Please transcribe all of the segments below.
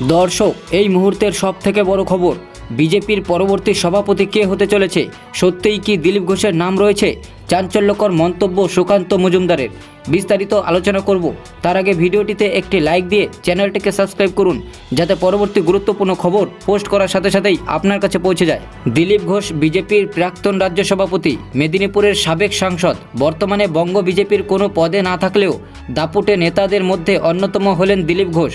দর্শক, এই মুহূর্তের সব থেকে বড় খবর, বিজেপির পরবর্তী সভাপতি কে হতে চলেছে? সত্যিই কি দিলীপ ঘোষের নাম রয়েছে? চাঞ্চল্যকর মন্তব্য সুকান্ত মজুমদারের। বিস্তারিত আলোচনা করব। তার আগে ভিডিওটিতে একটি লাইক দিয়ে চ্যানেলটিকে সাবস্ক্রাইব করুন, যাতে পরবর্তী গুরুত্বপূর্ণ খবর পোস্ট করার সাথে সাথেই আপনার কাছে পৌঁছে যায়। দিলীপ ঘোষ বিজেপির প্রাক্তন রাজ্য সভাপতি, মেদিনীপুরের সাবেক সাংসদ, বর্তমানে বঙ্গ বিজেপির কোনো পদে না থাকলেও দাপুটে নেতাদের মধ্যে অন্যতম হলেন দিলীপ ঘোষ।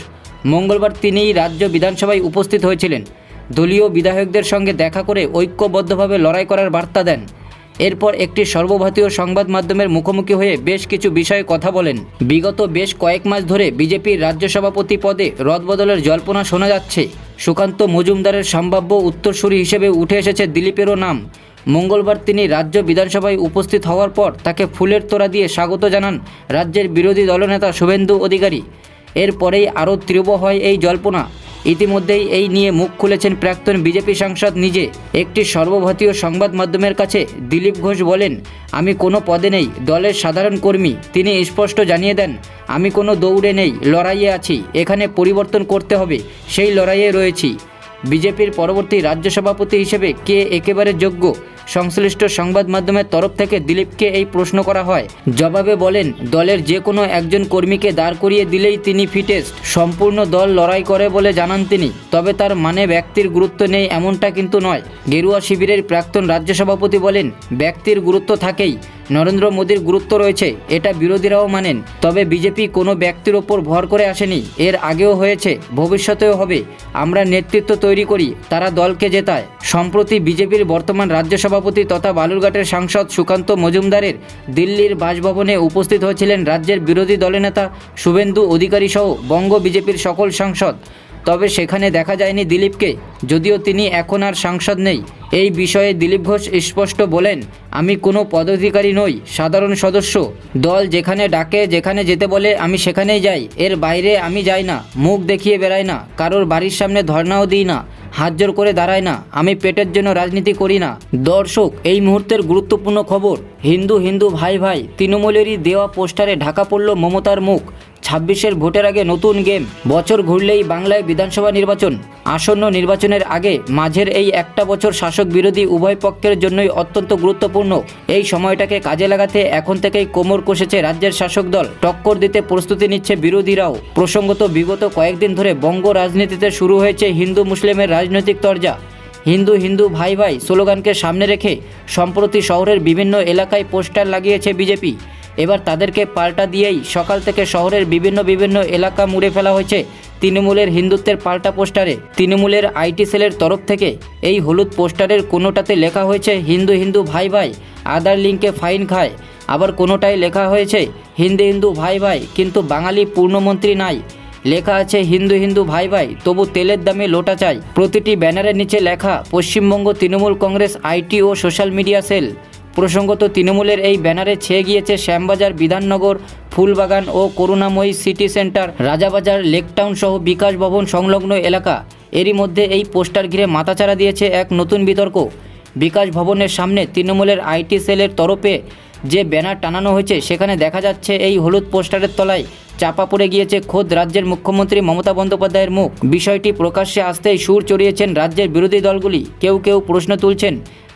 মঙ্গলবার তিনিই রাজ্য বিধানসভায় উপস্থিত হয়েছিলেন। দলীয় বিধায়কদের সঙ্গে দেখা করে ঐক্যবদ্ধভাবে লড়াই করার বার্তা দেন। এরপর একটি সর্বভারতীয় সংবাদ মাধ্যমের মুখোমুখি হয়ে বেশ কিছু বিষয়ে কথা বলেন। বিগত বেশ কয়েক মাস ধরে বিজেপির রাজ্য সভাপতি পদে রদবদলের জল্পনা শোনা যাচ্ছে। সুকান্ত মজুমদারের সম্ভাব্য উত্তরসূরি হিসেবে উঠে এসেছে দিলীপেরও নাম। মঙ্গলবার তিনি রাজ্য বিধানসভায় উপস্থিত হওয়ার পর তাকে ফুলের তোড়া দিয়ে স্বাগত জানান রাজ্যের বিরোধী দলনেতা শুভেন্দু অধিকারী। এরপরেই আরও তীব্র হয় এই জল্পনা। ইতিমধ্যেই এই নিয়ে মুখ খুলেছেন প্রাক্তন বিজেপি সাংসদ নিজে। একটি সর্বভারতীয় সংবাদ মাধ্যমের কাছে দিলীপ ঘোষ বলেন, আমি কোনো পদে নেই, দলের সাধারণ কর্মী। তিনি স্পষ্ট জানিয়ে দেন, আমি কোনো দৌড়ে নেই, লড়াইয়ে আছি। এখানে পরিবর্তন করতে হবে, সেই লড়াইয়ে রয়েছি। বিজেপির পরবর্তী রাজ্য সভাপতি হিসেবে কে একেবারে যোগ্য? সংশ্লিষ্ট সংবাদ মাধ্যমের তরফ থেকে দিলীপকে এই প্রশ্ন করা হয়। জবাবে বলেন, দলের যে কোনো একজন কর্মীকে দাঁড় করিয়ে দিলেই তিনি ফিটেস্ট সম্পূর্ণ দল লড়াই করে বলে জানান তিনি। তবে তার মানে ব্যক্তির গুরুত্ব নেই এমনটা কিন্তু নয়। গেরুয়া শিবিরের প্রাক্তন রাজ্য সভাপতি বলেন, ব্যক্তির গুরুত্ব থাকেই। নরেন্দ্র মোদীর গুরুত্ব রয়েছে, এটা বিরোধীরাও মানেন। তবে বিজেপি কোনো ব্যক্তির ওপর ভর করে আসেনি। এর আগেও হয়েছে, ভবিষ্যতেও হবে। আমরা নেতৃত্ব তৈরি করি, তারা দলকে জেতায়। সম্প্রতি বিজেপির বর্তমান রাজ্য সভাপতি তথা বালুরঘাটের সাংসদ সুকান্ত মজুমদারের দিল্লির বাসভবনে উপস্থিত হয়েছিলেন রাজ্যের বিরোধী দলনেতা শুভেন্দু অধিকারী সহ বঙ্গ বিজেপির সকল সাংসদ। তবে সেখানে দেখা যায়নি দিলীপকে, যদিও তিনি এখন আর সাংসদ নেই। এই বিষয়ে দিলীপ ঘোষ স্পষ্ট বলেন, আমি কোনো পদাধিকারী নই, সাধারণ সদস্য। দল যেখানে ডাকে, যেখানে যেতে বলে, আমি সেখানেই যাই। এর বাইরে আমি যাই না, মুখ দেখিয়ে বেড়াই না, কারোর বাড়ির সামনে ধর্নাও দিই না, হাত জোর করে দাঁড়ায় না, আমি পেটের জন্য রাজনীতি করি না। দর্শক, এই মুহূর্তের গুরুত্বপূর্ণ খবর, হিন্দু হিন্দু ভাই ভাই, তৃণমূলেরই দেওয়া পোস্টারে ঢাকা পড়ল মমতার মুখ। ছাব্বিশের ভোটের আগে নতুন গেম। বছর ঘুরলেই বাংলায় বিধানসভা নির্বাচন। আসন্ন নির্বাচনের আগে মাঝের এই একটা বছর শাসক বিরোধী উভয় পক্ষের জন্যই অত্যন্ত গুরুত্বপূর্ণ। এই সময়টাকে কাজে লাগাতে এখন থেকেই কোমর কষেছে রাজ্যের শাসক দল। টক্কর দিতে প্রস্তুতি নিচ্ছে বিরোধীরাও। প্রসঙ্গত বিগত কয়েকদিন ধরে বঙ্গ রাজনীতিতে শুরু হয়েছে হিন্দু মুসলিমের রাজনৈতিক তরজা। হিন্দু হিন্দু ভাই ভাই স্লোগানকে সামনে রেখে সম্প্রতি শহরের বিভিন্ন এলাকায় পোস্টার লাগিয়েছে বিজেপি। এবার তাদেরকে পাল্টা দিয়েই সকাল থেকে শহরের বিভিন্ন বিভিন্ন এলাকা মুড়ে ফেলা হয়েছে তৃণমূলের হিন্দুত্বের পাল্টা পোস্টারে। তৃণমূলের আইটি সেলের তরফ থেকে এই হলুদ পোস্টারের কোনোটাতে লেখা হয়েছে, হিন্দু হিন্দু ভাই ভাই আধার লিঙ্কে ফাইন খায়। আবার কোনোটায় লেখা হয়েছে, হিন্দু হিন্দু ভাই ভাই, কিন্তু বাঙালি পূর্ণমন্ত্রী নাই। লেখা আছে, হিন্দু হিন্দু ভাই ভাই, তবু তেলের দামে লোটা চাই। প্রতিটি ব্যানারের নিচে লেখা, পশ্চিমবঙ্গ তৃণমূল কংগ্রেস, আইটি ও সোশ্যাল মিডিয়া সেল। প্রসঙ্গত, তৃণমূলের এই ব্যানারে ছেয়ে গিয়েছে শ্যামবাজার, বিধাননগর, ফুলবাগান ও করুণাময়ী সিটি সেন্টার, রাজাবাজার, লেকটাউন সহ বিকাশ ভবন সংলগ্ন এলাকা। এরই মধ্যে এই পোস্টার ঘিরে মাথাচাড়া দিয়েছে এক নতুন বিতর্ক। বিকাশ ভবনের সামনে তৃণমূলের আইটি সেলের তরফে যে ব্যানার টানানো হয়েছে, সেখানে দেখা যাচ্ছে এই হলুদ পোস্টারের তলায় চাপা পড়ে গিয়েছে খোদ রাজ্যের মুখ্যমন্ত্রী মমতা বন্দ্যোপাধ্যায়ের মুখ। বিষয়টি প্রকাশ্যে আসতেই সুর চড়িয়েছেন রাজ্যের বিরোধী দলগুলি। কেউ কেউ প্রশ্ন তুলছেন,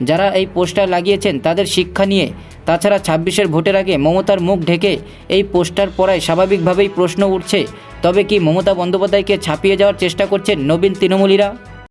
যারা এই পোস্টার লাগিয়েছেন তাদের শিক্ষা নিয়ে। তাছাড়া ছাব্বিশের ভোটের আগে মমতার মুখ ঢেকে এই পোস্টার পড়ায় স্বাভাবিকভাবেই প্রশ্ন উঠছে, তবে কি মমতা বন্দ্যোপাধ্যায়কে ছাপিয়ে যাওয়ার চেষ্টা করছেন নবীন তৃণমূলীরা?